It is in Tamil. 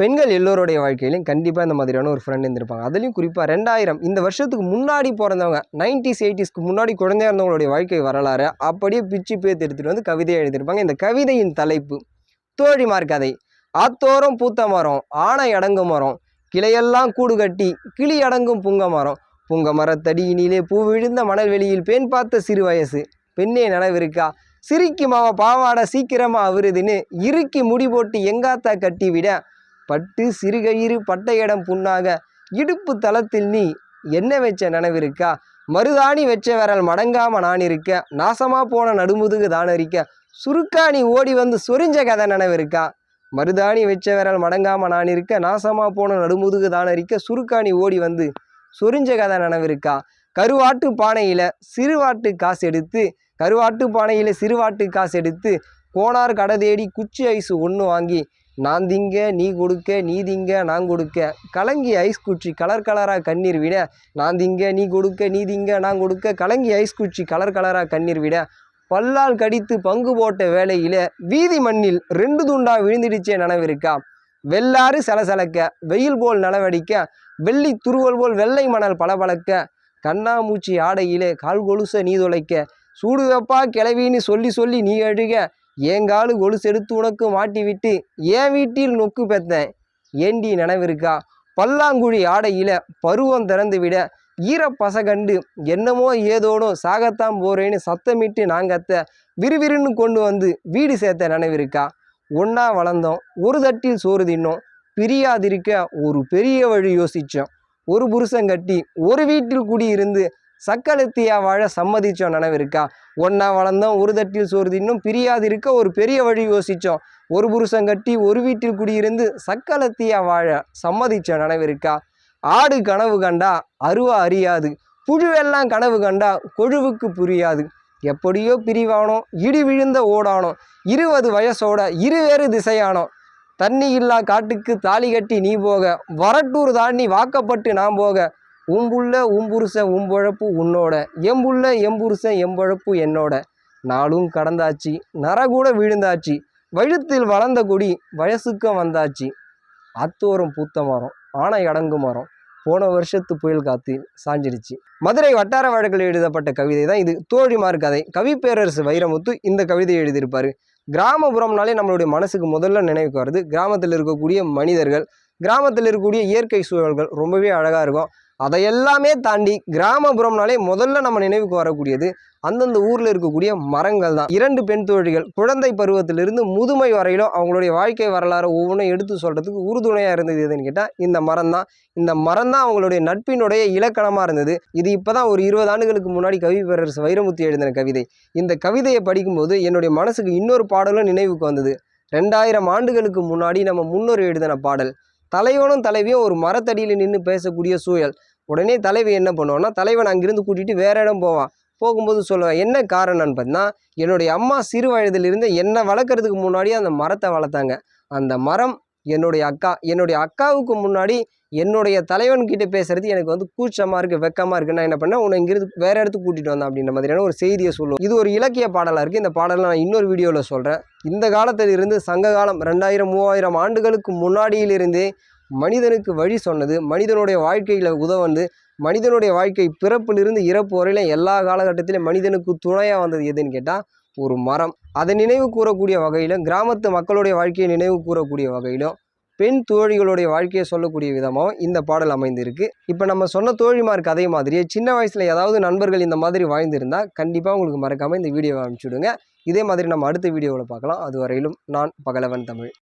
பெண்கள் எல்லோருடைய வாழ்க்கையிலையும் கண்டிப்பாக இந்த மாதிரியான ஒரு ஃப்ரெண்ட் இருந்திருப்பாங்க. அதுலேயும் குறிப்பாக ரெண்டாயிரம் இந்த வருஷத்துக்கு முன்னாடி பிறந்தவங்க நைன்டிஸ் எயிட்டிஸ்க்கு முன்னாடி குழந்தையா இருந்தவங்களுடைய வாழ்க்கை வரலாறு அப்படியே பிச்சு பேத்து எடுத்துகிட்டு வந்து கவிதையை எழுதியிருப்பாங்க. இந்த கவிதையின் தலைப்பு தோழிமார் கதை ஆத்தோரம் பூத்த மரம் ஆனை அடங்கு மரம் கிளையெல்லாம் கூடு கட்டி கிளி அடங்கும் புங்க மரம். புங்க மரத்தடியினிலே பூ விழுந்த மணல் வெளியில் பெண் பார்த்த சிறு வயசு. பெண்ணே நனவிருக்கா? சிரிக்குமாவ? பாவாடை சீக்கிரமாக அவருதுன்னு இறுக்கி முடி போட்டு எங்காத்தா கட்டிவிட பட்டு சிறுகயிறு பட்டையிடம் புண்ணாக இடுப்பு தளத்தில் நீ என்ன வச்ச நினைவிருக்கா? மருதாணி வச்ச விரல் மடங்காம நான் இருக்க நாசமா போன நடுமுதுகு தானரிக்க சுருக்காணி ஓடி வந்து சொரிஞ்ச கதை நினைவிருக்கா? மருதாணி வச்ச விரல் மடங்காம நான் இருக்க நாசமா போன நடுமுதுகு தானரிக்க சுருக்காணி ஓடி வந்து சொரிஞ்ச கதை நினைவிருக்கா? கருவாட்டு பானையில சிறுவாட்டு காசு எடுத்து கருவாட்டு பானையில சிறுவாட்டு காசு எடுத்து கோனார் கடை தேடி குச்சி ஐஸ் ஒன்று வாங்கி நான் திங்க நீ கொடுக்க நீ திங்க நான் கொடுக்க. கலங்கி ஐஸ் குச்சி கலர் கலராக கண்ணீர் விட நான் திங்க நீ கொடுக்க நீ திங்க நான் கொடுக்க. கலங்கி ஐஸ் குச்சி கலர் கலராக கண்ணீர் விட பல்லால் கடித்து பங்கு போட்ட வேலையிலே வீதி மண்ணில் ரெண்டு துண்டா விழுந்துடுச்சே நனவிருக்கா. வெள்ளாறு சலசலக்க வெயில் போல் நலவடிக்க வெள்ளி துருவல் போல் வெள்ளை மணல் பளபளக்க கண்ணாமூச்சி ஆடையிலே கால் கொலுச நீ தொலைக்க. சூடு வெப்பா கிளவின்னு சொல்லி சொல்லி நீ அழுக ஏங்காலு ஒழு செடுத்து உனக்கு மாட்டி விட்டு என் வீட்டில் நொக்கு பெத்தேன். ஏண்டி நினைவிருக்கா? பல்லாங்குழி ஆடையில பருவம் திறந்து விட ஈரப்பச கண்டு என்னமோ ஏதோனோ சாகத்தான் போறேன்னு சத்தமிட்டு நாங்கத்த விறுவிறுன்னு கொண்டு வந்து வீடு சேர்த்த நினைவிருக்கா? ஒன்றா வளர்ந்தோம் ஒரு தட்டில் சோறு தின்னோம் பிரியாதிருக்க ஒரு பெரிய வழி யோசித்தோம் ஒரு புருஷன் கட்டி ஒரு வீட்டில் குடியிருந்து சக்கலத்தியா வாழ சம்மதிச்சோம் நினைவிருக்கா? ஒன்றா வளர்ந்தோம் ஒரு தட்டில் சோறு தின்னும் பிரியாது இருக்க ஒரு பெரிய வழி யோசித்தோம் ஒரு புருஷன் கட்டி ஒரு வீட்டில் குடியிருந்து சக்களத்தியா வாழ சம்மதிச்சோம் நினைவிருக்கா? ஆடு கனவு கண்டா அருவா அறியாது. புழுவெல்லாம் கனவு கண்டா கொழுவுக்கு புரியாது. எப்படியோ பிரிவானோ இடி விழுந்த ஓடானோ இருபது வயசோட இருவேறு திசையானோ தண்ணி இல்லா காட்டுக்கு தாலி கட்டி நீ போக வரட்டூர் தாண்டி வாக்கப்பட்டு நான் போக உம்புள்ள உம்புருஷன் உம்பழப்பு உன்னோட. எம்புள்ள எம்புருஷன் எம்பழப்பு என்னோட. நாளும் கடந்தாச்சு நரகூட விழுந்தாச்சு வழுத்தில் வளர்ந்த கொடி வயசுக்கும் வந்தாச்சு. அத்தோரம் பூத்த மரம் ஆனை அடங்கு மரம் போன வருஷத்து புயல் காத்து சாஞ்சிடுச்சு. மதுரை வட்டார வழக்கில் எழுதப்பட்ட கவிதை தான் இது. தோழிமார் கதை. கவி பேரரசு வைரமுத்து இந்த கவிதையை எழுதியிருப்பாரு. கிராமப்புறம்னாலே நம்மளுடைய மனசுக்கு முதல்ல நினைவுக்கு வருது கிராமத்தில் இருக்கக்கூடிய மனிதர்கள். கிராமத்தில் இருக்கக்கூடிய இயற்கை சூழல்கள் ரொம்பவே அழகாக இருக்கும். அதையெல்லாமே தாண்டி கிராமப்புறம்னாலே முதல்ல நம்ம நினைவுக்கு வரக்கூடியது அந்தந்த ஊரில் இருக்கக்கூடிய மரங்கள் தான். இரண்டு பெண் தோழிகள் குழந்தை பருவத்திலிருந்து முதுமை வரையிலும் அவங்களுடைய வாழ்க்கை வரலாறு ஒவ்வொன்றும் எடுத்து சொல்கிறதுக்கு உறுதுணையாக இருந்தது எதுன்னு கேட்டால் இந்த மரம் தான். இந்த மரம் தான் அவங்களுடைய நட்பினுடைய இலக்கணமாக இருந்தது. இது இப்போ தான் ஒரு இருபது ஆண்டுகளுக்கு முன்னாடி கவி பேரரசு வைரமுத்தி எழுதின கவிதை. இந்த கவிதையை படிக்கும்போது என்னுடைய மனசுக்கு இன்னொரு பாடலும் நினைவுக்கு வந்தது. ரெண்டாயிரம் ஆண்டுகளுக்கு முன்னாடி நம்ம முன்னோர் எழுதின பாடல். தலைவனும் தலைவியும் ஒரு மரத்தடியில் நின்று பேசக்கூடிய சூழல். உடனே தலைவி என்ன பண்ணுவான்னா தலைவன் அங்கிருந்து கூட்டிகிட்டு வேற இடம் போவான். போகும்போது சொல்லுவேன் என்ன காரணம்னு பார்த்தீங்கன்னா என்னுடைய அம்மா சிறு வயதிலிருந்து என்னை வளர்க்குறதுக்கு முன்னாடியே அந்த மரத்தை வளர்த்தாங்க. அந்த மரம் என்னுடைய அக்கா என்னுடைய அக்காவுக்கு முன்னாடி என்னுடைய தலைவன்கிட்ட பேசுறது எனக்கு வந்து கூச்சமாக இருக்குது வெக்கமாக இருக்குது நான் என்ன பண்ணேன் உன்னை இங்கிருந்து வேறு இடத்துக்கு கூட்டிகிட்டு வந்தேன் அப்படின்ற மாதிரியான ஒரு செய்தியை சொல்லுவோம். இது ஒரு இலக்கிய பாடலாக இருக்குது இந்த பாடலை நான் இன்னொரு வீடியோவில் சொல்கிறேன் இந்த காலத்தில் இருந்து சங்க காலம் ரெண்டாயிரம் மூவாயிரம் ஆண்டுகளுக்கு முன்னாடியிலிருந்தே மனிதனுக்கு வழி சொன்னது மனிதனுடைய வாழ்க்கையில் உதவுந்து மனிதனுடைய வாழ்க்கை பிறப்பிலிருந்து இறப்பு வரையிலும் எல்லா காலகட்டத்திலும் மனிதனுக்கு துணையாக வந்தது எதுன்னு கேட்டால் ஒரு மரம். அதை நினைவு கூறக்கூடிய வகையிலும் கிராமத்து மக்களுடைய வாழ்க்கையை நினைவு கூறக்கூடிய வகையிலும் பெண் தோழிகளுடைய வாழ்க்கையை சொல்லக்கூடிய விதமாகவும் இந்த பாடல் அமைந்திருக்கு. இப்போ நம்ம சொன்ன தோழிமார் கதை மாதிரியே சின்ன வயசில் ஏதாவது நண்பர்கள் இந்த மாதிரி வாழ்ந்திருந்தால் கண்டிப்பாக உங்களுக்கு மறக்காமல் இந்த வீடியோவை அனுப்பிச்சுடுங்க இதே மாதிரி நம்ம அடுத்த வீடியோவில் பார்க்கலாம். அது வரையிலும் நான் பகலவன் தமிழ்.